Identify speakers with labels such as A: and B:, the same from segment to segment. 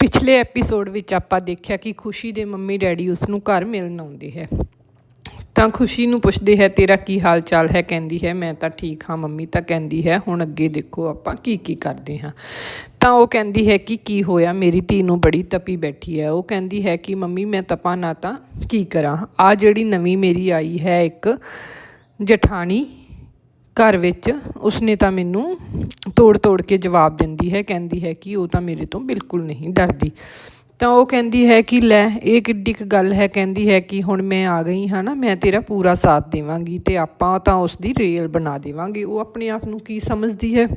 A: ਪਿਛਲੇ ਐਪੀਸੋਡ ਵਿੱਚ ਆਪਾਂ ਦੇਖਿਆ ਕਿ ਖੁਸ਼ੀ ਦੇ ਮੰਮੀ ਡੈਡੀ ਉਸ ਨੂੰ ਘਰ ਮਿਲਣ ਆਉਂਦੇ ਹੈ। ਤਾਂ ਖੁਸ਼ੀ ਨੂੰ ਪੁੱਛਦੇ ਹੈ, ਤੇਰਾ ਕੀ ਹਾਲ ਚਾਲ ਹੈ? ਕਹਿੰਦੀ ਹੈ, ਮੈਂ ਤਾਂ ਠੀਕ ਹਾਂ ਮੰਮੀ, ਤਾਂ ਕਹਿੰਦੀ ਹੈ, ਹੁਣ ਅੱਗੇ ਦੇਖੋ ਆਪਾਂ ਕੀ ਕੀ ਕਰਦੇ ਹਾਂ। ਤਾਂ ਉਹ ਕਹਿੰਦੀ ਹੈ ਕਿ ਕੀ ਹੋਇਆ, ਮੇਰੀ ਧੀ ਨੂੰ ਬੜੀ ਤਪੀ ਬੈਠੀ ਹੈ। ਉਹ ਕਹਿੰਦੀ ਹੈ ਕਿ, ਮੰਮੀ, ਮੈਂ ਤਪਾ ਨਾ ਤਾਂ ਕੀ ਕਰਾਂ? ਆ ਜਿਹੜੀ ਨਵੀਂ ਮੇਰੀ ਆਈ ਹੈ ਇੱਕ ਜਠਾਣੀ ਘਰ ਵਿੱਚ ਉਸਨੇ ਤਾਂ ਮੈਨੂੰ ਤੋੜ ਤੋੜ ਕੇ ਜਵਾਬ ਦਿੰਦੀ ਹੈ, ਕਹਿੰਦੀ ਹੈ ਕਿ ਉਹ ਤਾਂ ਮੇਰੇ ਤੋਂ ਬਿਲਕੁਲ ਨਹੀਂ ਡਰਦੀ। ਤਾਂ ਉਹ ਕਹਿੰਦੀ ਹੈ ਕਿ ਲੈ, ਇਹ ਕਿੱਡੀ ਕੁ ਗੱਲ ਹੈ, ਕਹਿੰਦੀ ਹੈ ਕਿ ਹੁਣ ਮੈਂ ਆ ਗਈ ਹਾਂ ਨਾ, ਮੈਂ ਤੇਰਾ ਪੂਰਾ ਸਾਥ ਦੇਵਾਂਗੀ ਤੇ ਆਪਾਂ ਤਾਂ ਉਸ ਦੀ ਰੇਲ ਬਣਾ ਦੇਵਾਂਗੇ। ਉਹ ਆਪਣੇ ਆਪ ਨੂੰ ਕੀ ਸਮਝਦੀ ਹੈ?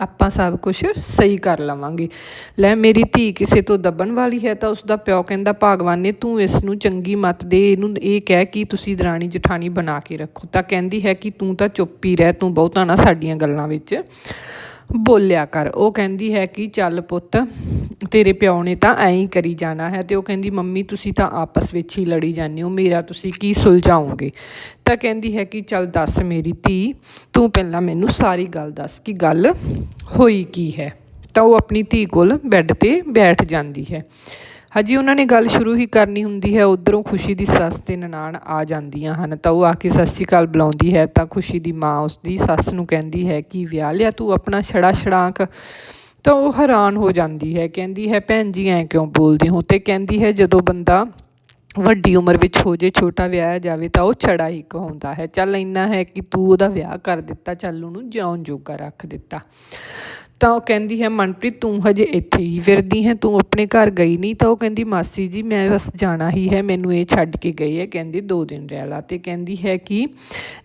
A: ਆਪਾਂ ਸਭ ਕੁਝ ਸਹੀ ਕਰ ਲਵਾਂਗੇ। ਲੈ ਮੇਰੀ ਧੀ ਕਿਸੇ ਤੋਂ ਦੱਬਣ ਵਾਲੀ ਹੈ ਤਾਂ ਉਸ ਦਾ ਪਿਓ ਕਹਿੰਦਾ, ਭਾਗਵਾਨ ਨੇ ਤੂੰ ਇਸ ਨੂੰ ਚੰਗੀ ਮਤ ਦੇ, ਇਹਨੂੰ ਇਹ ਕਹਿ ਕਿ ਤੁਸੀਂ ਦਰਾਣੀ ਜਠਾਣੀ ਬਣਾ ਕੇ ਰੱਖੋ। ਤਾਂ ਕਹਿੰਦੀ ਹੈ ਕਿ ਤੂੰ ਤਾਂ ਚੁੱਪ ਹੀ ਰਹਿ, ਤੂੰ ਬਹੁਤਾ ਨਾ ਸਾਡੀਆਂ ਗੱਲਾਂ ਵਿੱਚ। ਬੋਲਿਆ ਕਰ। ਉਹ ਕਹਿੰਦੀ ਹੈ ਕਿ ਚੱਲ ਪੁੱਤ, ਤੇਰੇ ਪਿਓ ਨੇ ਤਾਂ ਐਂ ਹੀ ਕਰੀ ਜਾਣਾ ਹੈ ਤੇ ਉਹ ਕਹਿੰਦੀ, ਮੰਮੀ, ਤੁਸੀਂ ਤਾਂ ਆਪਸ ਵਿੱਚ ਹੀ ਲੜੀ ਜਾਂਦੇ ਹੋ, ਮੇਰਾ ਤੁਸੀਂ ਕੀ ਸੁਲਝਾਓਗੇ? ਤਾਂ ਕਹਿੰਦੀ ਹੈ ਕਿ, ਚੱਲ ਦੱਸ ਮੇਰੀ ਧੀ, ਤੂੰ ਪਹਿਲਾਂ ਮੈਨੂੰ ਸਾਰੀ ਗੱਲ ਦੱਸ ਕਿ ਗੱਲ ਹੋਈ ਕੀ ਹੈ? ਤਾਂ ਉਹ ਆਪਣੀ ਧੀ ਕੋਲ ਬੈੱਡ ਤੇ ਬੈਠ ਜਾਂਦੀ ਹੈ। ਹਜੀ ਉਹਨਾਂ ਨੇ ਗੱਲ ਸ਼ੁਰੂ ਹੀ ਕਰਨੀ ਹੁੰਦੀ ਹੈ, ਉਧਰੋਂ ਖੁਸ਼ੀ ਦੀ ਸੱਸ ਤੇ ਨਨਾਣ ਆ ਜਾਂਦੀਆਂ ਹਨ। ਤਾਂ ਉਹ ਆ ਕੇ ਸਤਿ ਸ਼੍ਰੀ ਅਕਾਲ ਬੁਲਾਉਂਦੀ ਹੈ, ਤਾਂ ਖੁਸ਼ੀ ਦੀ ਮਾਂ ਉਸ ਦੀ ਸੱਸ ਨੂੰ ਕਹਿੰਦੀ ਹੈ, ਕਿ ਵਿਆਹ ਲਿਆ ਤੂੰ ਆਪਣਾ ਛੜਾ ਛੜਾਂਕ? ਤਾਂ ਉਹ ਹੈਰਾਨ ਹੋ ਜਾਂਦੀ ਹੈ, ਕਹਿੰਦੀ ਹੈ, ਭੈਣ ਜੀ, ਐਂ ਕਿਉਂ ਬੋਲਦੀ ਹੋ? ਤੇ ਕਹਿੰਦੀ ਹੈ, ਜਦੋਂ ਬੰਦਾ ਵੱਡੀ ਉਮਰ ਵਿੱਚ ਹੋ ਜੇ, ਛੋਟਾ ਵਿਆਹ ਜਾਵੇ, ਤਾਂ ਉਹ ਛੜਾ ਹੀ ਕਹਾਉਂਦਾ ਹੈ। ਚੱਲ ਇੰਨਾ ਹੈ ਕਿ ਤੂੰ ਉਹਦਾ ਵਿਆਹ ਕਰ ਦਿੱਤਾ, ਚੱਲ ਉਹਨੂੰ ਜਿਉਣ ਜੋਗਾ ਰੱਖ ਦਿੱਤਾ। ਤਾਂ ਉਹ ਕਹਿੰਦੀ ਹੈ, ਮਨਪ੍ਰੀਤ, ਤੂੰ ਹਜੇ ਇੱਥੇ ਹੀ ਫਿਰਦੀ ਹੈ, ਤੂੰ ਆਪਣੇ ਘਰ ਗਈ ਨਹੀਂ। ਤਾਂ ਉਹ ਕਹਿੰਦੀ, ਮਾਸੀ ਜੀ, ਮੈਂ ਬਸ ਜਾਣਾ ਹੀ ਹੈ, ਮੈਨੂੰ ਇਹ ਛੱਡ ਕੇ ਗਈ ਹੈ। ਕਹਿੰਦੀ, ਦੋ ਦਿਨ ਰਹਿ ਲਾ। ਤੇ ਕਹਿੰਦੀ ਹੈ ਕਿ,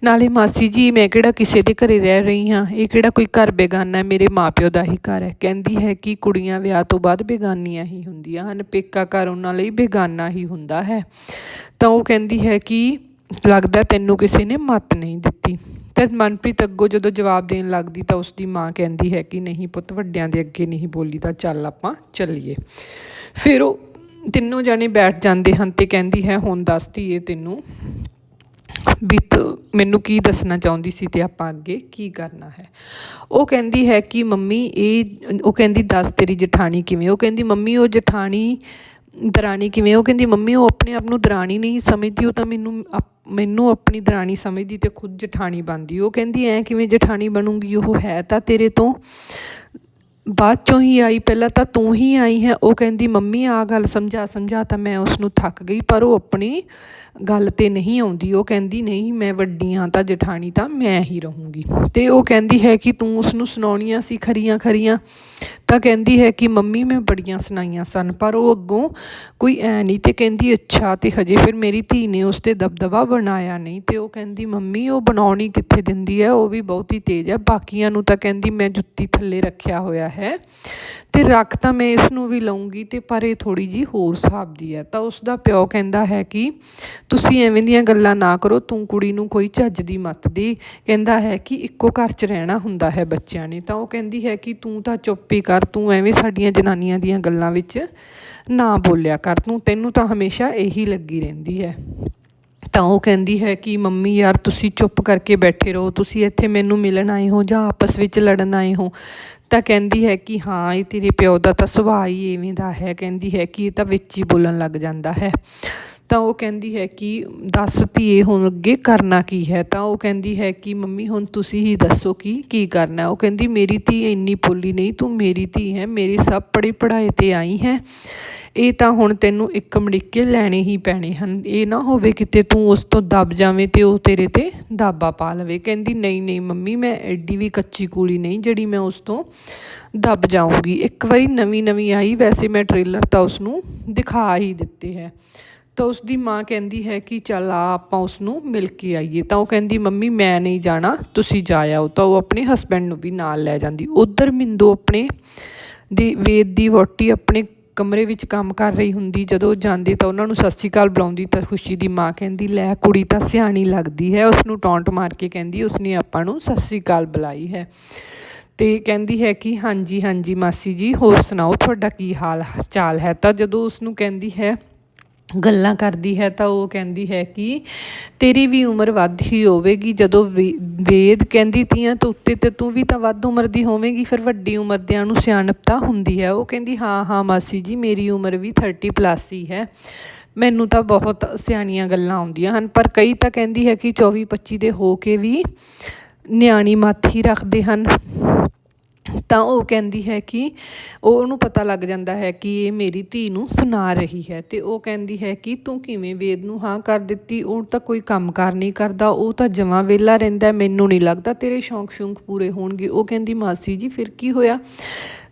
A: ਨਾਲੇ ਮਾਸੀ ਜੀ, ਮੈਂ ਕਿਹੜਾ ਕਿਸੇ ਦੇ ਘਰੇ ਰਹਿ ਰਹੀ ਹਾਂ? ਇਹ ਕਿਹੜਾ ਕੋਈ ਘਰ ਬੇਗਾਨਾ ਹੈ? ਮੇਰੇ ਮਾਪਿਓ ਦਾ ਹੀ ਘਰ ਹੈ। ਕਹਿੰਦੀ ਹੈ ਕਿ ਕੁੜੀਆਂ ਵਿਆਹ ਤੋਂ ਬਾਅਦ ਬੇਗਾਨੀਆਂ ਹੀ ਹੁੰਦੀਆਂ ਹਨ। ਪੇਕਾ ਘਰ ਉਹਨਾਂ ਲਈ ਬੇਗਾਨਾ ਹੀ ਹੁੰਦਾ ਹੈ। ਤਾਂ ਉਹ ਕਹਿੰਦੀ ਹੈ ਕਿ, ਲੱਗਦਾ ਤੈਨੂੰ ਕਿਸੇ ਨੇ ਮੱਤ ਨਹੀਂ ਦਿੱਤੀ। ਤਾਂ ਮਨਪ੍ਰੀਤ ਅੱਗੋਂ ਜਦੋਂ ਜਵਾਬ ਦੇਣ ਲੱਗਦੀ ਤਾਂ ਉਸ ਦੀ ਮਾਂ ਕਹਿੰਦੀ ਹੈ ਕਿ ਨਹੀਂ ਪੁੱਤ, ਵੱਡਿਆਂ ਦੇ ਅੱਗੇ ਨਹੀਂ ਬੋਲੀ ਤਾਂ ਚੱਲ ਆਪਾਂ ਚੱਲੀਏ। ਫਿਰ ਉਹ ਤਿੰਨੋਂ ਜਾਣੇ ਬੈਠ ਜਾਂਦੇ ਹਨ ਤੇ ਕਹਿੰਦੀ ਹੈ, ਹੁਣ ਦੱਸਦੀ ਏ ਤੈਨੂੰ ਵੀ ਮੈਨੂੰ ਕੀ ਦੱਸਣਾ ਚਾਹੁੰਦੀ ਸੀ ਤੇ ਆਪਾਂ ਅੱਗੇ ਕੀ ਕਰਨਾ ਹੈ? ਉਹ ਕਹਿੰਦੀ ਹੈ ਕਿ ਮੰਮੀ, ਇਹ ਉਹ ਕਹਿੰਦੀ, ਦੱਸ ਤੇਰੀ ਜਠਾਣੀ ਕਿਵੇਂ? ਉਹ ਕਹਿੰਦੀ, ਮੰਮੀ, ਉਹ ਜਠਾਣੀ ਦਰਾਣੀ ਕਿਵੇਂ, ਉਹ ਕਹਿੰਦੀ, ਮੰਮੀ, ਉਹ ਆਪਣੇ ਆਪ ਨੂੰ ਦਰਾਣੀ ਨਹੀਂ ਸਮਝਦੀ, ਉਹ ਤਾਂ ਮੈਨੂੰ ਅਪ- ਮੈਨੂੰ ਆਪਣੀ ਦਰਾਣੀ ਸਮਝਦੀ ਅਤੇ ਖੁਦ ਜਠਾਣੀ ਬਣਦੀ। ਉਹ ਕਹਿੰਦੀ, ਐਂ ਕਿਵੇਂ ਜਠਾਣੀ ਬਣੂਗੀ? ਉਹ ਹੈ ਤਾਂ ਤੇਰੇ ਤੋਂ। ਬਾਅਦ ਚੋਂ ਹੀ ਆਈ, ਪਹਿਲਾਂ ਤਾਂ ਤੂੰ ਹੀ ਆਈ ਹੈ। ਉਹ ਕਹਿੰਦੀ, ਮੰਮੀ, ਆਹ ਗੱਲ ਸਮਝਾ ਸਮਝਾ ਤਾਂ ਮੈਂ ਉਸ ਨੂੰ ਥੱਕ ਗਈ, ਪਰ ਉਹ ਆਪਣੀ ਗੱਲ ਤੇ ਨਹੀਂ ਆਉਂਦੀ। ਉਹ ਕਹਿੰਦੀ, ਨਹੀਂ, ਮੈਂ ਵੱਡੀ ਹਾਂ ਤਾਂ ਜਠਾਣੀ ਤਾਂ ਮੈਂ ਹੀ ਰਹੂੰਗੀ। ਅਤੇ ਉਹ ਕਹਿੰਦੀ ਹੈ ਕਿ ਤੂੰ ਉਸ ਨੂੰ ਸੁਣਾਉਣੀਆਂ ਸੀ ਖਰੀਆਂ ਖਰੀਆਂ। ਤਾਂ ਕਹਿੰਦੀ ਹੈ ਕਿ, ਮੰਮੀ, ਮੈਂ ਬੜੀਆਂ ਸੁਣਾਈਆਂ ਸਨ, ਪਰ ਉਹ ਅੱਗੋਂ ਕੋਈ ਐ ਨਹੀਂ ਤੇ ਕਹਿੰਦੀ, ਅੱਛਾ, ਤੇ ਹਜੇ ਫਿਰ ਮੇਰੀ ਧੀ ਨੇ ਉਸ ਤੇ ਦਬਦਬਾ ਬਣਾਇਆ ਨਹੀਂ। ਤੇ ਉਹ ਕਹਿੰਦੀ, ਮੰਮੀ, ਉਹ ਬਣਾਉਣੀ ਕਿੱਥੇ ਦਿੰਦੀ ਹੈ? ਉਹ ਵੀ ਬਹੁਤੀ ਤੇਜ਼ ਹੈ। ਬਾਕੀਆਂ ਨੂੰ ਤਾਂ ਕਹਿੰਦੀ, ਮੈਂ ਜੁੱਤੀ ਥੱਲੇ ਰੱਖਿਆ ਹੋਇਆ ਹੈ। ਤੇ ਰੱਖ ਤਾਂ ਮੈਂ ਇਸ ਨੂੰ ਵੀ ਲਊਂਗੀ ਤੇ ਪਰ ਇਹ ਥੋੜੀ ਜੀ ਹੋਰ ਹਿਸਾਬ ਦੀ ਹੈ। ਤਾਂ ਉਸ ਦਾ ਪਿਓ ਕਹਿੰਦਾ ਹੈ ਕਿ ਤੁਸੀਂ ਐਵੇਂ ਦੀਆਂ ਗੱਲਾਂ ਨਾ ਕਰੋ, ਤੂੰ ਕੁੜੀ ਨੂੰ ਕੋਈ ਚੱਜ ਦੀ ਮੱਤ ਦੇ। ਕਹਿੰਦਾ ਹੈ ਕਿ ਇੱਕੋ ਘਰ 'ਚ ਰਹਿਣਾ ਹੁੰਦਾ ਹੈ ਬੱਚਿਆਂ ਨੇ। ਤਾਂ ਉਹ ਕਹਿੰਦੀ ਹੈ ਕਿ ਤੂੰ ਤਾਂ ਚੁੱਪ ਹੀ ਕਰ, ਤੂੰ ਐਵੇਂ ਸਾਡੀਆਂ ਜਨਾਨੀਆਂ ਦੀਆਂ ਗੱਲਾਂ ਵਿੱਚ ਨਾ ਬੋਲਿਆ ਕਰ। ਤੂੰ, ਤੈਨੂੰ ਤਾਂ ਹਮੇਸ਼ਾ ਇਹੀ ਲੱਗੀ ਰਹਿੰਦੀ ਹੈ। ਤਾਂ ਉਹ ਕਹਿੰਦੀ ਹੈ ਕਿ ਮੰਮੀ ਯਾਰ ਤੁਸੀਂ ਚੁੱਪ ਕਰਕੇ ਬੈਠੇ ਰਹੋ, ਤੁਸੀਂ ਇੱਥੇ ਮੈਨੂੰ ਮਿਲਣ ਆਏ ਹੋ ਜਾਂ ਆਪਸ ਵਿੱਚ ਲੜਨ ਆਏ ਹੋ। ਤਾਂ ਕਹਿੰਦੀ ਹੈ ਕਿ ਹਾਂ, ਇਹ ਤੇਰੇ ਪਿਓ ਦਾ ਤਾਂ ਸੁਭਾਅ ਹੀ ਇਵੇਂ ਦਾ ਹੈ। ਕਹਿੰਦੀ ਹੈ ਕਿ ਇਹ ਤਾਂ ਵਿੱਚ ਹੀ ਬੋਲਣ ਲੱਗ ਜਾਂਦਾ ਹੈ। ਤਾਂ ਉਹ ਕਹਿੰਦੀ ਹੈ ਕਿ ਦੱਸ ਧੀਏ, ਹੁਣ ਅੱਗੇ ਕਰਨਾ ਕੀ ਹੈ? ਤਾਂ ਉਹ ਕਹਿੰਦੀ ਹੈ ਕਿ ਮੰਮੀ, ਹੁਣ ਤੁਸੀਂ ਹੀ ਦੱਸੋ ਕਿ ਕੀ ਕਰਨਾ ਉਹ ਕਹਿੰਦੀ, ਮੇਰੀ ਧੀ ਇੰਨੀ ਪੋਲੀ ਨਹੀਂ, ਤੂੰ ਮੇਰੀ ਧੀ ਹੈ, ਮੇਰੀ ਸਭ ਪੜ੍ਹੀ ਪੜ੍ਹਾਈ ਤੇ ਆਈ ਹੈ। ਇਹ ਤਾਂ ਹੁਣ ਤੈਨੂੰ ਇੱਕ ਮੜਿੱਕੇ ਲੈਣੇ ਹੀ ਪੈਣੇ ਹਨ। ਇਹ ਨਾ ਹੋਵੇ ਕਿਤੇ ਤੂੰ ਉਸ ਤੋਂ ਦੱਬ ਜਾਵੇਂ ਤੇ ਉਹ ਤੇਰੇ ਤੇ ਦਾਬਾ ਪਾ ਲਵੇ। ਕਹਿੰਦੀ, ਨਹੀਂ ਨਹੀਂ ਮੰਮੀ, ਮੈਂ ਐਡੀ ਵੀ ਕੱਚੀ ਕੂਲੀ ਨਹੀਂ ਜਿਹੜੀ ਮੈਂ ਉਸ ਤੋਂ ਦੱਬ ਜਾਊਂਗੀ। ਇੱਕ ਵਾਰੀ ਨਵੀਂ ਨਵੀਂ ਆਈ, ਵੈਸੇ ਮੈਂ ਟ੍ਰੇਲਰ ਤਾਂ ਉਸ ਨੂੰ ਦਿਖਾ ਹੀ ਦਿੱਤੇ ਹੈ। ਤਾਂ ਉਸ ਦੀ ਮਾਂ ਕਹਿੰਦੀ ਹੈ ਕਿ ਚੱਲ ਆ, ਆਪਾਂ ਉਸ ਨੂੰ ਮਿਲ ਕੇ ਆਈਏ। ਤਾਂ ਉਹ ਕਹਿੰਦੀ, ਮੰਮੀ, ਮੈਂ ਨਹੀਂ ਜਾਣਾ, ਤੁਸੀਂ ਜਾ ਆਓ। ਤਾਂ ਉਹ ਆਪਣੇ ਹਸਬੈਂਡ ਨੂੰ ਵੀ ਨਾਲ ਲੈ ਜਾਂਦੀ। ਉਧਰ ਮਿੰਦੂ ਆਪਣੇ ਦੀ ਵੇਦ ਦੀ ਵੋਟੀ ਆਪਣੇ ਕਮਰੇ ਵਿੱਚ ਕੰਮ ਕਰ ਰਹੀ ਹੁੰਦੀ। ਜਦੋਂ ਉਹ ਜਾਂਦੇ ਤਾਂ ਉਹਨਾਂ ਨੂੰ ਸਤਿ ਸ਼੍ਰੀ ਅਕਾਲ ਬੁਲਾਉਂਦੀ ਤਾਂ ਖੁਸ਼ੀ ਦੀ ਮਾਂ ਕਹਿੰਦੀ, ਲੈ, ਕੁੜੀ ਤਾਂ ਸਿਆਣੀ ਲੱਗਦੀ ਹੈ। ਉਸ ਨੂੰ ਟੌਂਟ ਮਾਰ ਕੇ ਕਹਿੰਦੀ, ਉਸਨੇ ਆਪਾਂ ਨੂੰ ਸਤਿ ਸ਼੍ਰੀ ਅਕਾਲ ਬੁਲਾਈ ਹੈ। ਤੇ ਕਹਿੰਦੀ ਹੈ ਕਿ, ਹਾਂਜੀ ਹਾਂਜੀ, ਮਾਸੀ ਜੀ, ਹੋਰ ਸੁਣਾਓ, ਤੁਹਾਡਾ ਕੀ ਹਾਲ ਚਾਲ ਹੈ? ਤਾਂ ਜਦੋਂ ਉਸ ਨੂੰ ਕਹਿੰਦੀ ਹੈ ਗੱਲਾਂ ਕਰਦੀ ਹੈ ਤਾਂ ਉਹ ਕਹਿੰਦੀ ਹੈ ਕਿ ਤੇਰੀ ਵੀ ਉਮਰ ਵੱਧ ਹੀ ਹੋਵੇਗੀ। ਜਦੋਂ ਵੇ- ਵੇਦ ਕਹਿੰਦੀ ਤੀਆਂ ਤੋਂ ਉੱਤੇ ਤੇ ਤੂੰ ਵੀ ਤਾਂ ਵੱਧ ਉਮਰ ਦੀ ਹੋਵੇਂਗੀ, ਫਿਰ ਵੱਡੀ ਉਮਰ ਦਿਆਂ ਨੂੰ ਸਿਆਣਪਤਾ ਹੁੰਦੀ ਹੈ। ਉਹ ਕਹਿੰਦੀ, ਹਾਂ ਹਾਂ ਮਾਸੀ ਜੀ, ਮੇਰੀ ਉਮਰ ਵੀ 30 ਪਲੱਸ ਹੀ ਹੈ। ਮੈਨੂੰ ਤਾਂ ਬਹੁਤ ਸਿਆਣੀਆਂ ਗੱਲਾਂ ਆਉਂਦੀਆਂ ਹਨ। ਪਰ ਕਈ ਤਾਂ ਕਹਿੰਦੀ ਹੈ ਕਿ 24 25 ਦੇ ਹੋ ਕੇ ਵੀ ਨਿਆਣੀ ਮਾਥੀ ਰੱਖਦੇ ਹਨ। ਤਾਂ ਉਹ ਕਹਿੰਦੀ ਹੈ ਕਿ ਉਹ ਉਹਨੂੰ ਪਤਾ ਲੱਗ ਜਾਂਦਾ ਹੈ ਕਿ ਇਹ ਮੇਰੀ ਧੀ ਨੂੰ ਸੁਣਾ ਰਹੀ ਹੈ ਅਤੇ ਉਹ ਕਹਿੰਦੀ ਹੈ ਕਿ ਤੂੰ ਕਿਵੇਂ ਵੇਦ ਨੂੰ ਹਾਂ ਕਰ ਦਿੱਤੀ, ਉਹ ਤਾਂ ਕੋਈ ਕੰਮਕਾਰ ਨਹੀਂ ਕਰਦਾ, ਉਹ ਤਾਂ ਜਮਾਂ ਵਿਹਲਾ ਰਹਿੰਦਾ ਮੈਨੂੰ ਨਹੀਂ ਲੱਗਦਾ ਤੇਰੇ ਸ਼ੌਂਕ ਸ਼ੌਂਕ ਪੂਰੇ ਹੋਣਗੇ। ਉਹ ਕਹਿੰਦੀ, ਮਾਸੀ ਜੀ, ਫਿਰ ਕੀ ਹੋਇਆ?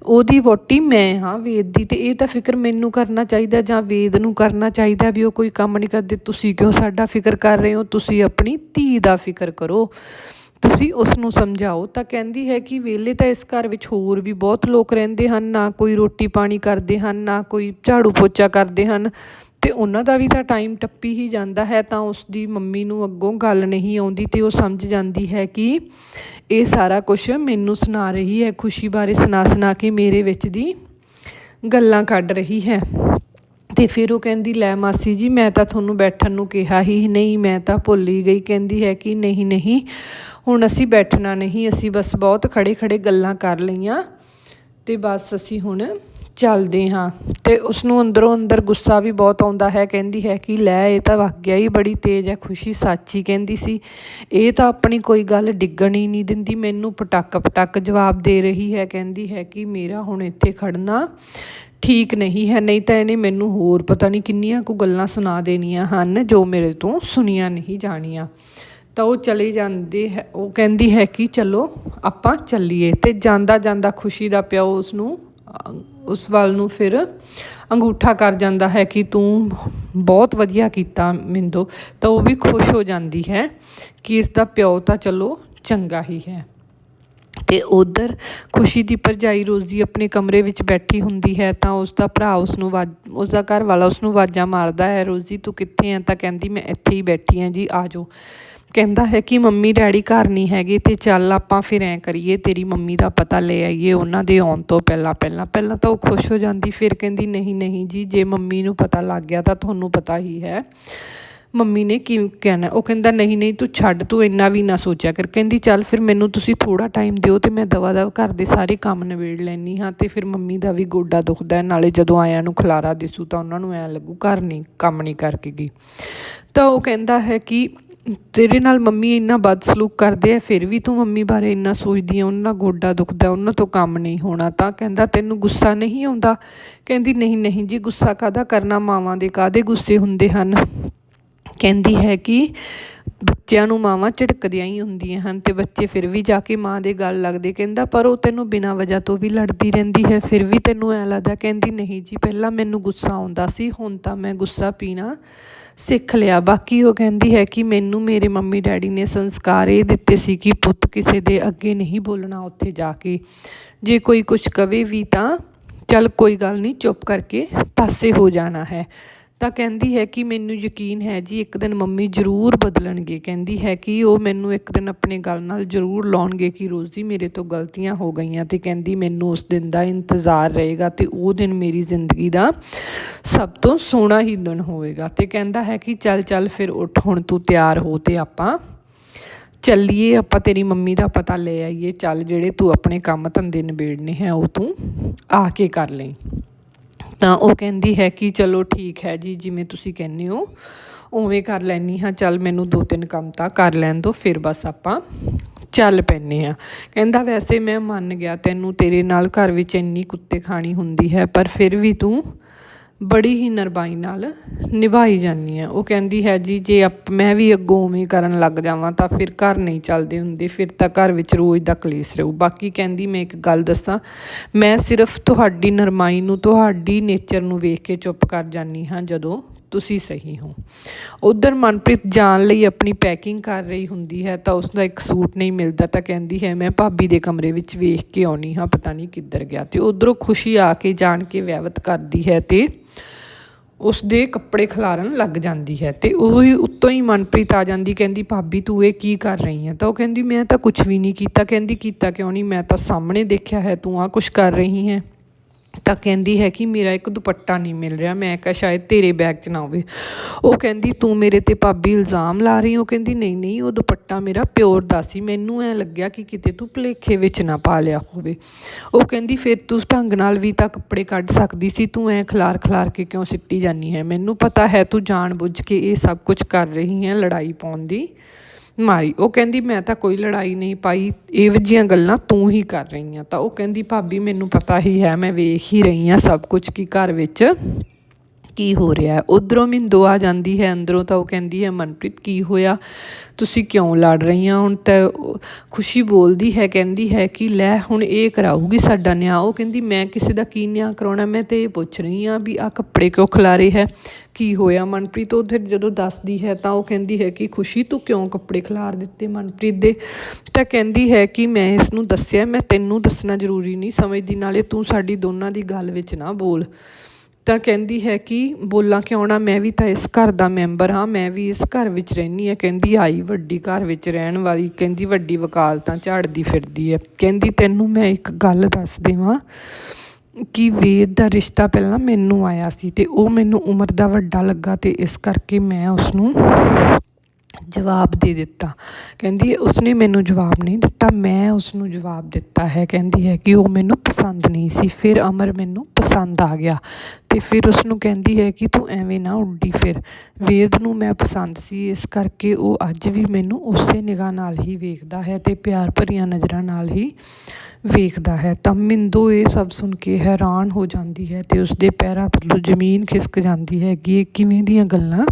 A: ਉਹਦੀ ਵੋਟੀ ਮੈਂ ਹਾਂ ਵੇਦ ਦੀ ਤੇ ਇਹ ਤਾਂ ਫਿਕਰ ਮੈਨੂੰ ਕਰਨਾ ਚਾਹੀਦਾ ਜਾਂ ਵੇਦ ਨੂੰ ਕਰਨਾ ਚਾਹੀਦਾ ਵੀ ਉਹ ਕੋਈ ਕੰਮ ਨਹੀਂ ਕਰਦੇ, ਤੁਸੀਂ ਕਿਉਂ ਸਾਡਾ ਫਿਕਰ ਕਰ ਰਹੇ ਹੋ? ਤੁਸੀਂ ਆਪਣੀ ਧੀ ਦਾ ਫਿਕਰ ਕਰੋ। ਤੁਸੀਂ ਉਸ ਨੂੰ ਸਮਝਾਓ, ਤਾਂ ਕਹਿੰਦੀ ਹੈ ਕਿ ਵਿਹਲੇ ਤਾਂ ਇਸ ਘਰ ਵਿੱਚ ਹੋਰ ਵੀ ਬਹੁਤ ਲੋਕ ਰਹਿੰਦੇ ਹਨ, ਨਾ ਕੋਈ ਰੋਟੀ ਪਾਣੀ ਕਰਦੇ ਹਨ, ਨਾ ਕੋਈ ਝਾੜੂ ਪੋਚਾ ਕਰਦੇ ਹਨ ਅਤੇ ਉਹਨਾਂ ਦਾ ਵੀ ਤਾਂ ਟਾਈਮ ਟੱਪੀ ਹੀ ਜਾਂਦਾ ਹੈ, ਤਾਂ ਉਸ ਦੀ ਮੰਮੀ ਨੂੰ ਅੱਗੋਂ ਗੱਲ ਨਹੀਂ ਆਉਂਦੀ ਅਤੇ ਉਹ ਸਮਝ ਜਾਂਦੀ ਹੈ ਕਿ ਇਹ ਸਾਰਾ ਕੁਝ ਮੈਨੂੰ ਸੁਣਾ ਰਹੀ ਹੈ, ਖੁਸ਼ੀ ਬਾਰੇ ਸੁਣਾ ਸੁਣਾ ਕੇ ਮੇਰੇ ਵਿੱਚ ਦੀ ਗੱਲਾਂ ਕੱਢ ਰਹੀ ਹੈ। ਅਤੇ ਫਿਰ ਉਹ ਕਹਿੰਦੀ, ਲੈ ਮਾਸੀ ਜੀ, ਮੈਂ ਤਾਂ ਤੁਹਾਨੂੰ ਬੈਠਣ ਨੂੰ ਕਿਹਾ ਹੀ ਨਹੀਂ, ਮੈਂ ਤਾਂ ਭੁੱਲ ਹੀ ਗਈ। ਕਹਿੰਦੀ ਹੈ ਕਿ ਨਹੀਂ ਨਹੀਂ, ਹੁਣ ਅਸੀਂ ਬੈਠਣਾ ਨਹੀਂ, ਅਸੀਂ ਬਸ ਬਹੁਤ ਖੜੇ ਖੜੇ ਗੱਲਾਂ ਕਰ ਲਈਆਂ ਅਤੇ ਬਸ ਅਸੀਂ ਹੁਣ ਚੱਲਦੇ ਹਾਂ। ਤੇ ਉਸ ਨੂੰ ਅੰਦਰੋਂ ਅੰਦਰ ਗੁੱਸਾ ਵੀ ਬਹੁਤ ਆਉਂਦਾ ਹੈ, ਕਹਿੰਦੀ ਹੈ ਕਿ, ਲੈ, ਇਹ ਤਾਂ ਵਾਕਿਆ ਹੀ ਬੜੀ ਤੇਜ਼ ਹੈ, ਖੁਸ਼ੀ ਸੱਚੀ ਕਹਿੰਦੀ ਸੀ। ਇਹ ਤਾਂ ਆਪਣੀ ਕੋਈ ਗੱਲ ਡਿੱਗਣ ਹੀ ਨਹੀਂ ਦਿੰਦੀ, ਮੈਨੂੰ ਪਟਕ ਪਟਕ ਜਵਾਬ ਦੇ ਰਹੀ ਹੈ। ਕਹਿੰਦੀ ਹੈ ਕਿ, ਮੇਰਾ ਹੁਣ ਇੱਥੇ ਖੜਨਾ ਠੀਕ ਨਹੀਂ ਹੈ, ਨਹੀਂ ਤਾਂ ਇਹਨੇ ਮੈਨੂੰ ਹੋਰ ਪਤਾ ਨਹੀਂ ਕਿੰਨੀਆਂ ਕੁ ਗੱਲਾਂ ਸੁਣਾ ਦੇਣੀਆਂ ਹਨ ਜੋ ਮੇਰੇ ਤੋਂ ਸੁਣੀਆਂ ਨਹੀਂ ਜਾਣੀਆਂ। ਤਾਂ ਉਹ ਚਲੇ ਜਾਂਦੇ ਹੈ, ਉਹ ਕਹਿੰਦੀ ਹੈ ਕਿ ਚਲੋ ਆਪਾਂ ਚੱਲੀਏ ਤੇ ਜਾਂਦਾ ਜਾਂਦਾ ਖੁਸ਼ੀ ਦਾ ਪਿਓ ਉਸ ਨੂੰ ਉਸ ਵੱਲ ਨੂੰ ਫਿਰ ਅੰਗੂਠਾ ਕਰ ਜਾਂਦਾ ਹੈ ਕਿ ਤੂੰ ਬਹੁਤ ਵਧੀਆ ਕੀਤਾ ਮਿੰਦੋ। ਤਾਂ ਉਹ ਵੀ ਖੁਸ਼ ਹੋ ਜਾਂਦੀ ਹੈ ਕਿ ਇਸ ਦਾ ਪਿਓ ਤਾਂ ਚਲੋ ਚੰਗਾ ਹੀ ਹੈ। ਅਤੇ ਉੱਧਰ ਖੁਸ਼ੀ ਦੀ ਭਰਜਾਈ ਰੋਜ਼ੀ ਆਪਣੇ ਕਮਰੇ ਵਿੱਚ ਬੈਠੀ ਹੁੰਦੀ ਹੈ ਤਾਂ ਉਸਦਾ ਭਰਾ ਉਸਨੂੰ ਨੂੰ ਉਸਦਾ ਘਰ ਵਾਲਾ ਉਸਨੂੰ ਆਵਾਜ਼ਾਂ ਮਾਰਦਾ ਹੈ, ਰੋਜ਼ੀ, ਤੂੰ ਕਿੱਥੇ ਹੈ ਤਾਂ ਕਹਿੰਦੀ, ਮੈਂ ਇੱਥੇ ਹੀ ਬੈਠੀ ਹਾਂ, ਜੀ, ਆ ਜਾਓ। ਕਹਿੰਦਾ ਹੈ ਕਿ, ਮੰਮੀ, ਡੈਡੀ ਘਰ ਨਹੀਂ ਹੈਗੇ, ਤੇ ਚੱਲ ਆਪਾਂ ਫਿਰ ਐਂ ਕਰੀਏ, ਤੇਰੀ ਮੰਮੀ ਦਾ ਪਤਾ ਲੈ ਆਈਏ, ਉਹਨਾਂ ਦੇ ਆਉਣ ਤੋਂ ਪਹਿਲਾਂ ਪਹਿਲਾਂ ਪਹਿਲਾਂ ਤਾਂ ਉਹ ਖੁਸ਼ ਹੋ ਜਾਂਦੀ, ਫਿਰ ਕਹਿੰਦੀ, ਨਹੀਂ ਨਹੀਂ ਜੀ, ਜੇ ਮੰਮੀ ਨੂੰ ਪਤਾ ਲੱਗ ਗਿਆ ਤਾਂ ਤੁਹਾਨੂੰ ਪਤਾ ਹੀ ਹੈ। ਮੰਮੀ ਨੇ ਕੀ ਕਹਿਣਾ? ਉਹ ਕਹਿੰਦਾ, ਨਹੀਂ ਨਹੀਂ, ਤੂੰ ਛੱਡ, ਤੂੰ ਇੰਨਾ ਵੀ ਨਾ ਸੋਚਿਆ ਕਰ। ਕਹਿੰਦੀ, ਚੱਲ ਫਿਰ ਮੈਨੂੰ ਤੁਸੀਂ ਥੋੜਾ ਟਾਈਮ ਦਿਓ ਤੇ ਮੈਂ ਦਵਾ ਦਵ ਘਰ ਦੇ ਸਾਰੇ ਕੰਮ ਨਿਬੇੜ ਲੈਣੀ ਹਾਂ ਤੇ ਫਿਰ ਮੰਮੀ ਦਾ ਵੀ ਗੋਡਾ ਦੁਖਦਾ ਨਾਲੇ ਜਦੋਂ ਆਇਆਂ ਨੂੰ ਖਲਾਰਾ ਦਿਸੂ ਤਾਂ ਉਹਨਾਂ ਨੂੰ ਐ ਲੱਗੂ ਘਰ ਨਹੀਂ, ਕੰਮ ਨਹੀਂ ਕਰਕੇ ਗਈ। ਤਾਂ ਉਹ ਕਹਿੰਦਾ ਹੈ ਕਿ ਤੇਰੇ ਨਾਲ ਮੰਮੀ ਇੰਨਾ ਬਦਸਲੂਕ ਕਰਦੇ ਆ, ਫਿਰ ਵੀ ਤੂੰ ਮੰਮੀ ਬਾਰੇ ਇੰਨਾ ਸੋਚਦੀ ਆ, ਉਹਨਾਂ ਦਾ ਗੋਡਾ ਦੁਖਦਾ, ਉਹਨਾਂ ਤੋਂ ਕੰਮ ਨਹੀਂ ਹੋਣਾ। ਤਾਂ ਕਹਿੰਦਾ, ਤੈਨੂੰ ਗੁੱਸਾ ਨਹੀਂ ਆਉਂਦਾ? ਕਹਿੰਦੀ, ਨਹੀਂ ਨਹੀਂ ਜੀ, ਗੁੱਸਾ ਕਾਦਾ ਕਰਨਾ? ਮਾਵਾਂ ਦੇ ਕਾਦੇ ਗੁੱਸੇ ਹੁੰਦੇ ਹਨ? ਕਹਿੰਦੀ ਹੈ ਕਿ ਬੱਚਿਆਂ ਨੂੰ ਮਾਵਾਂ ਝਿੜਕਦੀਆਂ ਹੀ ਹੁੰਦੀਆਂ ਹਨ ਅਤੇ ਬੱਚੇ ਫਿਰ ਵੀ ਜਾ ਕੇ ਮਾਂ ਦੇ ਗੱਲ ਲੱਗਦੇ ਕਹਿੰਦਾ, ਪਰ ਉਹ ਤੈਨੂੰ ਬਿਨਾਂ ਵਜ੍ਹਾ ਤੋਂ ਵੀ ਲੜਦੀ ਰਹਿੰਦੀ ਹੈ, ਫਿਰ ਵੀ ਤੈਨੂੰ ਐਂ ਲੱਗਦਾ? ਕਹਿੰਦੀ, ਨਹੀਂ ਜੀ, ਪਹਿਲਾਂ ਮੈਨੂੰ ਗੁੱਸਾ ਆਉਂਦਾ ਸੀ, ਹੁਣ ਤਾਂ ਮੈਂ ਗੁੱਸਾ ਪੀਣਾ ਸਿੱਖ ਲਿਆ। ਬਾਕੀ ਉਹ ਕਹਿੰਦੀ ਹੈ ਕਿ ਮੈਨੂੰ ਮੇਰੇ ਮੰਮੀ ਡੈਡੀ ਨੇ ਸੰਸਕਾਰ ਇਹ ਦਿੱਤੇ ਸੀ ਕਿ ਪੁੱਤ ਕਿਸੇ ਦੇ ਅੱਗੇ ਨਹੀਂ ਬੋਲਣਾ ਉੱਥੇ ਜਾ ਕੇ। ਜੇ ਕੋਈ ਕੁਝ ਕਵੇ ਵੀ ਤਾਂ ਚੱਲ ਕੋਈ ਗੱਲ ਨਹੀਂ, ਚੁੱਪ ਕਰਕੇ ਪਾਸੇ ਹੋ ਜਾਣਾ ਹੈ। ਤਾਂ ਕਹਿੰਦੀ ਹੈ ਕਿ ਮੈਨੂੰ ਯਕੀਨ ਹੈ ਜੀ, ਇੱਕ ਦਿਨ ਮੰਮੀ ਜ਼ਰੂਰ ਬਦਲਣਗੇ। ਕਹਿੰਦੀ ਹੈ ਕਿ ਉਹ ਮੈਨੂੰ ਇੱਕ ਦਿਨ ਆਪਣੇ ਗੱਲ ਨਾਲ ਜ਼ਰੂਰ ਲਾਉਣਗੇ ਕਿ ਰੋਜ਼ੀ ਮੇਰੇ ਤੋਂ ਗਲਤੀਆਂ ਹੋ ਗਈਆਂ ਤੇ ਕਹਿੰਦੀ ਮੈਨੂੰ ਉਸ ਦਿਨ ਦਾ ਇੰਤਜ਼ਾਰ ਰਹੇਗਾ ਤੇ ਉਹ ਦਿਨ ਮੇਰੀ ਜ਼ਿੰਦਗੀ ਦਾ ਸਭ ਤੋਂ ਸੋਹਣਾ ਹੀ ਦਿਨ ਹੋਵੇਗਾ। ਤੇ ਕਹਿੰਦਾ ਹੈ ਕਿ ਚੱਲ ਚੱਲ ਫਿਰ ਉੱਠ, ਹੁਣ ਤੂੰ ਤਿਆਰ ਹੋ ਤੇ ਆਪਾਂ ਚੱਲੀਏ, ਆਪਾਂ ਤੇਰੀ ਮੰਮੀ ਦਾ ਪਤਾ ਲੈ ਆਈਏ। ਚੱਲ ਜਿਹੜੇ ਤੂੰ ਆਪਣੇ ਕੰਮ ਧੰਦੇ ਨਿਬੇੜਨੇ ਹੈ, ਉਹ ਤੂੰ ਆ ਕੇ ਕਰ ਲਈ। ਤਾਂ ਉਹ ਕਹਿੰਦੀ ਹੈ ਕਿ ਚਲੋ ਠੀਕ ਹੈ ਜੀ, ਜਿਵੇਂ ਤੁਸੀਂ ਕਹਿੰਦੇ ਹੋ। ਉਵੇਂ ਕਰ ਲੈਂਦੀ ਹਾਂ, ਚੱਲ ਮੈਨੂੰ ਦੋ ਤਿੰਨ ਕੰਮ ਤਾਂ ਕਰ ਲੈਣ ਦੋ, ਫਿਰ ਬਸ ਆਪਾਂ ਚੱਲ ਪੈਨੇ ਆ ਕਹਿੰਦਾ, ਵੈਸੇ ਮੈਂ ਮੰਨ ਗਿਆ ਤੈਨੂੰ ਤੇਰੇ ਨਾਲ ਘਰ ਵਿੱਚ ਇੰਨੀ ਕੁੱਤੇ ਖਾਣੀ ਹੁੰਦੀ ਹੈ, ਪਰ ਫਿਰ ਵੀ ਤੂੰ ਬੜੀ ਹੀ ਨਰਮਾਈ ਨਾਲ ਨਿਭਾਈ ਜਾਂਦੀ ਹੈ। ਉਹ ਕਹਿੰਦੀ ਹੈ ਜੀ, ਜੇ ਆਪ ਮੈਂ ਵੀ ਅੱਗੋਂ ਉਵੇਂ ਕਰਨ ਲੱਗ ਜਾਵਾਂ ਤਾਂ ਫਿਰ ਘਰ ਨਹੀਂ ਚੱਲਦੇ ਹੁੰਦੇ, ਫਿਰ ਤਾਂ ਘਰ ਵਿੱਚ ਰੋਜ਼ ਦਾ ਕਲੇਸ਼ ਰਹੂ। ਬਾਕੀ ਕਹਿੰਦੀ ਮੈਂ ਇੱਕ ਗੱਲ ਦੱਸਾਂ, ਮੈਂ ਸਿਰਫ ਤੁਹਾਡੀ ਨਰਮਾਈ ਨੂੰ, ਤੁਹਾਡੀ ਨੇਚਰ ਨੂੰ ਵੇਖ ਕੇ ਚੁੱਪ ਕਰ ਜਾਂਦੀ ਹਾਂ ਜਦੋਂ ਤੁਸੀਂ ਸਹੀ ਹੋ। ਉਧਰ ਮਨਪ੍ਰੀਤ ਜਾਣ ਲਈ ਆਪਣੀ ਪੈਕਿੰਗ ਕਰ ਰਹੀ ਹੁੰਦੀ ਹੈ ਤਾਂ ਉਸ ਦਾ ਇੱਕ ਸੂਟ ਨਹੀਂ ਮਿਲਦਾ ਤਾਂ ਕਹਿੰਦੀ ਹੈ, ਮੈਂ ਭਾਬੀ ਦੇ ਕਮਰੇ ਵਿੱਚ ਵੇਖ ਕੇ ਆਉਣੀ ਹਾਂ, ਪਤਾ ਨਹੀਂ ਕਿੱਧਰ ਗਿਆ। ਤੇ ਉਧਰੋਂ ਖੁਸ਼ੀ ਆ ਕੇ ਜਾਣ ਕੇ ਵਿਆਵਤ ਕਰਦੀ ਹੈ ਤੇ ਉਸਦੇ ਕੱਪੜੇ ਖਿਲਾਰਨ ਲੱਗ ਜਾਂਦੀ ਹੈ ਤੇ ਉਹ ਹੀ ਉੱਤੋਂ ਹੀ ਮਨਪ੍ਰੀਤ ਆ ਜਾਂਦੀ, ਕਹਿੰਦੀ, ਭਾਬੀ, ਤੂੰ ਇਹ ਕੀ ਕਰ ਰਹੀ ਹੈ? ਤਾਂ ਉਹ ਕਹਿੰਦੀ, ਮੈਂ ਤਾਂ ਕੁਛ ਵੀ ਨਹੀਂ ਕੀਤਾ। ਕਹਿੰਦੀ, ਕੀਤਾ ਕਿਉਂ ਨਹੀਂ? ਮੈਂ ਤਾਂ ਸਾਹਮਣੇ ਦੇਖਿਆ ਹੈ, ਤੂੰ ਆਹ ਕੁਛ ਕਰ ਰਹੀ ਹੈ। ਤਾਂ ਕਹਿੰਦੀ ਹੈ ਕਿ ਮੇਰਾ ਇੱਕ ਦੁਪੱਟਾ ਨਹੀਂ ਮਿਲ ਰਿਹਾ। ਮੈਂ ਕਿਹਾ, ਸ਼ਾਇਦ ਤੇਰੇ ਬੈਗ 'ਚ ਨਾ ਹੋਵੇ। ਉਹ ਕਹਿੰਦੀ, ਤੂੰ ਮੇਰੇ ਤੇ ਭਾਬੀ ਇਲਜ਼ਾਮ ਲਾ ਰਹੀ ਹੋ ਕਹਿੰਦੀ, ਨਹੀਂ ਨਹੀਂ, ਉਹ ਦੁਪੱਟਾ ਮੇਰਾ ਪਿਓਰ ਦਾ ਸੀ। ਮੈਨੂੰ ਐ ਲੱਗਿਆ ਕਿ ਕਿਤੇ ਤੂੰ ਭੁਲੇਖੇ ਵਿੱਚ ਨਾ ਪਾ ਲਿਆ ਹੋਵੇ। ਉਹ ਕਹਿੰਦੀ, ਫਿਰ ਤੂੰ ਢੰਗ ਨਾਲ ਵੀ ਤਾਂ ਕੱਪੜੇ ਕੱਢ ਸਕਦੀ ਸੀ। ਤੂੰ ਐ ਖਲਾਰ ਖਲਾਰ ਕੇ ਕਿਉਂ ਸਿੱਟੀ ਜਾਨੀ ਹੈ? ਮੈਨੂੰ ਪਤਾ ਹੈ ਤੂੰ ਜਾਣ ਬੁੱਝ ਕੇ ਇਹ ਸਭ ਕੁਝ ਕਰ ਰਹੀ ਹੈ ਲੜਾਈ ਪਾਉਣ ਦੀ। ਮਾਰੀ। ਉਹ ਕਹਿੰਦੀ, ਮੈਂ ਤਾਂ ਕੋਈ ਲੜਾਈ ਨਹੀਂ ਪਾਈ। ਇਹੋ ਜਿਹੀਆਂ ਗੱਲਾਂ ਤੂੰ ਹੀ ਕਰ ਰਹੀ ਆ ਤਾਂ ਉਹ ਕਹਿੰਦੀ, ਭਾਬੀ, ਮੈਨੂੰ ਪਤਾ ਹੀ ਹੈ, ਮੈਂ ਵੇਖ ਹੀ ਰਹੀ ਆ ਸਭ ਕੁਝ ਕੀ ਘਰ ਵਿੱਚ ਕੀ ਹੋ ਰਿਹਾ ਹੈ? ਉਧਰੋਂ ਮਿੰਦੋ ਆ ਜਾਂਦੀ ਹੈ, ਅੰਦਰੋਂ ਤਾਂ ਉਹ ਕਹਿੰਦੀ ਹੈ, ਮਨਪ੍ਰੀਤ, ਕੀ ਹੋਇਆ? ਤੁਸੀਂ ਕਿਉਂ ਲੜ ਰਹੀਆਂ? ਹੁਣ ਤਾਂ ਖੁਸ਼ੀ ਬੋਲਦੀ ਹੈ, ਕਹਿੰਦੀ ਹੈ ਕਿ, ਲੈ, ਹੁਣ ਇਹ ਕਰਾਊਗੀ ਸਾਡਾ ਨਿਆਂ। ਉਹ ਕਹਿੰਦੀ, ਮੈਂ ਕਿਸੇ ਦਾ ਕੀ ਨਿਆਂ ਕਰਾਉਣਾ? ਮੈਂ ਤੇ ਇਹ ਪੁੱਛ ਰਹੀ ਹਾਂ ਵੀ ਆ ਕੱਪੜੇ ਕਿਉਂ ਖਿਲਾਰੇ ਹੈ? ਕੀ ਹੋਇਆ? ਮਨਪ੍ਰੀਤ ਉਹ ਫਿਰ ਜਦੋਂ ਦੱਸਦੀ ਹੈ ਤਾਂ ਉਹ ਕਹਿੰਦੀ ਹੈ ਕਿ, ਖੁਸ਼ੀ, ਤੂੰ ਕਿਉਂ ਕੱਪੜੇ ਖਿਲਾਰ ਦਿੱਤੇ ਮਨਪ੍ਰੀਤ ਦੇ? ਤਾਂ ਕਹਿੰਦੀ ਹੈ ਕਿ, ਮੈਂ ਇਸ ਨੂੰ ਦੱਸਿਆ, ਮੈਂ ਤੈਨੂੰ ਦੱਸਣਾ ਜ਼ਰੂਰੀ ਨਹੀਂ। ਸਮਝਦੀ, ਨਾਲੇ ਤੂੰ ਸਾਡੀ ਦੋਨਾਂ ਦੀ ਗੱਲ ਵਿੱਚ ਨਾ ਬੋਲ। ਤਾਂ ਕਹਿੰਦੀ ਹੈ ਕਿ ਬੋਲਾਂ ਕਿਉਂ ਨਾ, ਮੈਂ ਵੀ ਤਾਂ ਇਸ ਘਰ ਦਾ ਮੈਂਬਰ ਹਾਂ, ਮੈਂ ਵੀ ਇਸ ਘਰ ਵਿੱਚ ਰਹਿੰਦੀ ਹਾਂ। ਕਹਿੰਦੀ, ਆਈ ਵੱਡੀ ਘਰ ਵਿੱਚ ਰਹਿਣ ਵਾਲੀ। ਕਹਿੰਦੀ, ਵੱਡੀ ਵਕਾਲਤਾਂ ਝਾੜਦੀ ਫਿਰਦੀ ਹੈ। ਕਹਿੰਦੀ, ਤੈਨੂੰ ਮੈਂ ਇੱਕ ਗੱਲ ਦੱਸ ਦੇਵਾਂ ਕਿ ਵੇਦ ਦਾ ਰਿਸ਼ਤਾ ਪਹਿਲਾਂ ਮੈਨੂੰ ਆਇਆ ਸੀ ਤੇ ਉਹ ਮੈਨੂੰ ਉਮਰ ਦਾ ਵੱਡਾ ਲੱਗਾ ਤੇ ਇਸ ਕਰਕੇ ਮੈਂ ਉਸ ਨੂੰ ਜਵਾਬ ਦੇ ਦਿੱਤਾ। ਕਹਿੰਦੀ, ਉਸਨੇ ਮੈਨੂੰ ਜਵਾਬ ਨਹੀਂ ਦਿੱਤਾ, ਮੈਂ ਉਸਨੂੰ ਜਵਾਬ ਦਿੱਤਾ ਹੈ। ਕਹਿੰਦੀ ਹੈ ਕਿ ਉਹ ਮੈਨੂੰ ਪਸੰਦ ਨਹੀਂ ਸੀ। ਫਿਰ ਅਮਰ ਮੈਨੂੰ ਪਸੰਦ ਆ ਗਿਆ ਅਤੇ ਫਿਰ ਉਸਨੂੰ ਕਹਿੰਦੀ ਹੈ ਕਿ ਤੂੰ ਐਵੇਂ ਨਾ ਉੱਡੀ ਫਿਰ। ਵੇਦ ਨੂੰ ਮੈਂ ਪਸੰਦ ਸੀ, ਇਸ ਕਰਕੇ ਉਹ ਅੱਜ ਵੀ ਮੈਨੂੰ ਉਸੇ ਨਿਗਾਹ ਨਾਲ ਹੀ ਵੇਖਦਾ ਹੈ ਅਤੇ ਪਿਆਰ ਭਰੀਆਂ ਨਜ਼ਰਾਂ ਨਾਲ ਹੀ ਵੇਖਦਾ ਹੈ। ਤਾਂ ਮਿੰਦੋ ਇਹ ਸਭ ਸੁਣ ਕੇ ਹੈਰਾਨ ਹੋ ਜਾਂਦੀ ਹੈ ਅਤੇ ਉਸਦੇ ਪੈਰਾਂ ਥੱਲੋਂ ਜ਼ਮੀਨ ਖਿਸਕ ਜਾਂਦੀ ਹੈ ਕਿ ਇਹ ਕਿਵੇਂ ਦੀਆਂ ਗੱਲਾਂ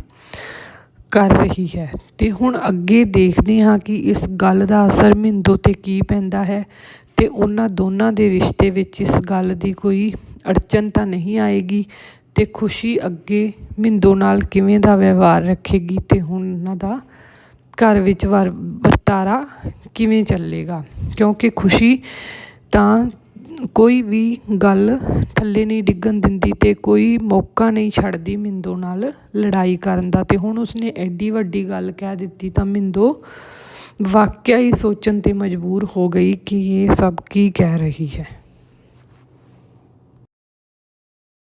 A: ਕਰ ਰਹੀ ਹੈ। ਅਤੇ ਹੁਣ ਅੱਗੇ ਦੇਖਦੇ ਹਾਂ ਕਿ ਇਸ ਗੱਲ ਦਾ ਅਸਰ ਮਿੰਦੋ ਤੇ ਕੀ ਪੈਂਦਾ ਹੈ ਅਤੇ ਉਹਨਾਂ ਦੋਨਾਂ ਦੇ ਰਿਸ਼ਤੇ ਵਿੱਚ ਇਸ ਗੱਲ ਦੀ ਕੋਈ ਅੜਚਨ ਤਾਂ ਨਹੀਂ ਆਏਗੀ ਅਤੇ ਖੁਸ਼ੀ ਅੱਗੇ ਮਿੰਦੋ ਨਾਲ ਕਿਵੇਂ ਦਾ ਵਿਵਹਾਰ ਰੱਖੇਗੀ ਅਤੇ ਹੁਣ ਉਹਨਾਂ ਦਾ ਘਰ ਵਿੱਚ ਵਰ, ਵਰਤਾਰਾ ਕਿਵੇਂ ਚੱਲੇਗਾ। ਕਿਉਂਕਿ ਖੁਸ਼ੀ ਤਾਂ ਕੋਈ ਵੀ ਗੱਲ ਥੱਲੇ ਨਹੀਂ ਡਿੱਗਣ ਦਿੰਦੀ ਅਤੇ ਕੋਈ ਮੌਕਾ ਨਹੀਂ ਛੱਡਦੀ ਮਿੰਦੋ ਨਾਲ ਲੜਾਈ ਕਰਨ ਦਾ। ਅਤੇ ਹੁਣ ਉਸਨੇ ਐਡੀ ਵੱਡੀ ਗੱਲ ਕਹਿ ਦਿੱਤੀ ਤਾਂ ਮਿੰਦੋ ਵਾਕਿਆ ਹੀ ਸੋਚਣ ਤੇ ਮਜਬੂਰ ਹੋ ਗਈ ਕਿ ਇਹ ਸਭ ਕੀ ਕਹਿ ਰਹੀ ਹੈ।